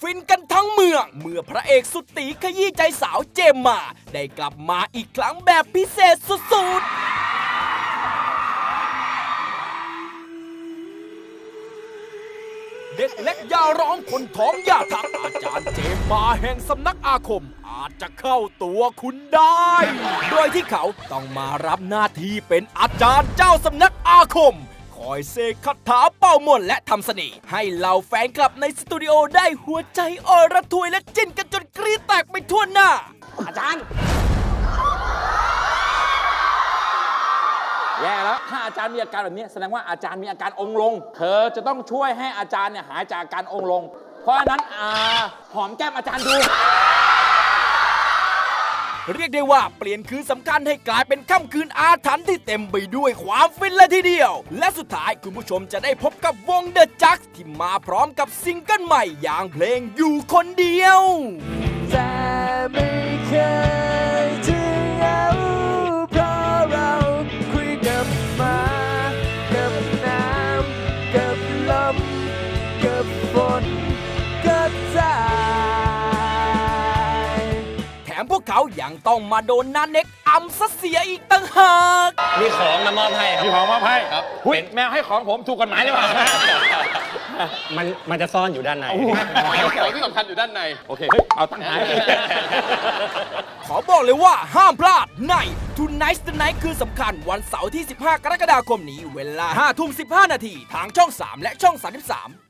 ฟินกันทั้งเมือง เมื่อพระเอกสุดตีขยี้ใจสาวเจมมา ได้กลับมาอีกครั้งแบบพิเศษสุดๆเด็กเล็กย่าร้องคนท้องย่าทักอาจารย์เจมมาแห่งสำนักอาคม อาจจะเข้าตัวคุณได้ โดยที่เขาต้องมารับหน้าที่เป็นอาจารย์เจ้าสำนักอาคม อยเสกคาถาเป่ามนต์และทำเสน่ห์ให้เหล่าแฟนคลับในสตูดิโอได้หัวใจอ่อนระทวยและจิ้นกันจนกรีดแตกไปทั่วหน้า อาจารย์ แย่แล้วถ้าอาจารย์มีอาการแบบนี้แสดงว่าอาจารย์มีอาการองค์ลง เธอจะต้องช่วยให้อาจารย์เนี่ยหายจากอาการองค์ลง เพราะฉะนั้นอ่าหอมแก้มอาจารย์ดู เรียกได้ว่าเปลี่ยนคืนสำคัญให้กลายเป็นค่ำคืนอาถรรพ์ที่เต็มไปด้วยความฟินเลยทีเดียว และสุดท้ายคุณผู้ชมจะได้พบกับวงเดอะจักที่มาพร้อมกับซิงเกิลใหม่อย่างเพลงอยู่คนเดียว พวกเขายังต้องมาโดนนาเน็กอำซะเสียอีกต่างหากมีของมามอบให้ครับมีของมาให้ครับหุ้ยแมวให้ของผมถูกกฎหมายหรือเปล่ามันมันจะซ่อนอยู่ด้านในของที่สำคัญอยู่ด้านในโอเคเฮ้ยเอาตั้งหายขอบอกเลยว่าห้ามพลาดใน Tonight the Night คือสำคัญวันเสาร์ที่ 15 กรกฎาคมนี้ เวลา 5 ทุ่ม 15 นาทีทางช่อง 3 และช่อง 33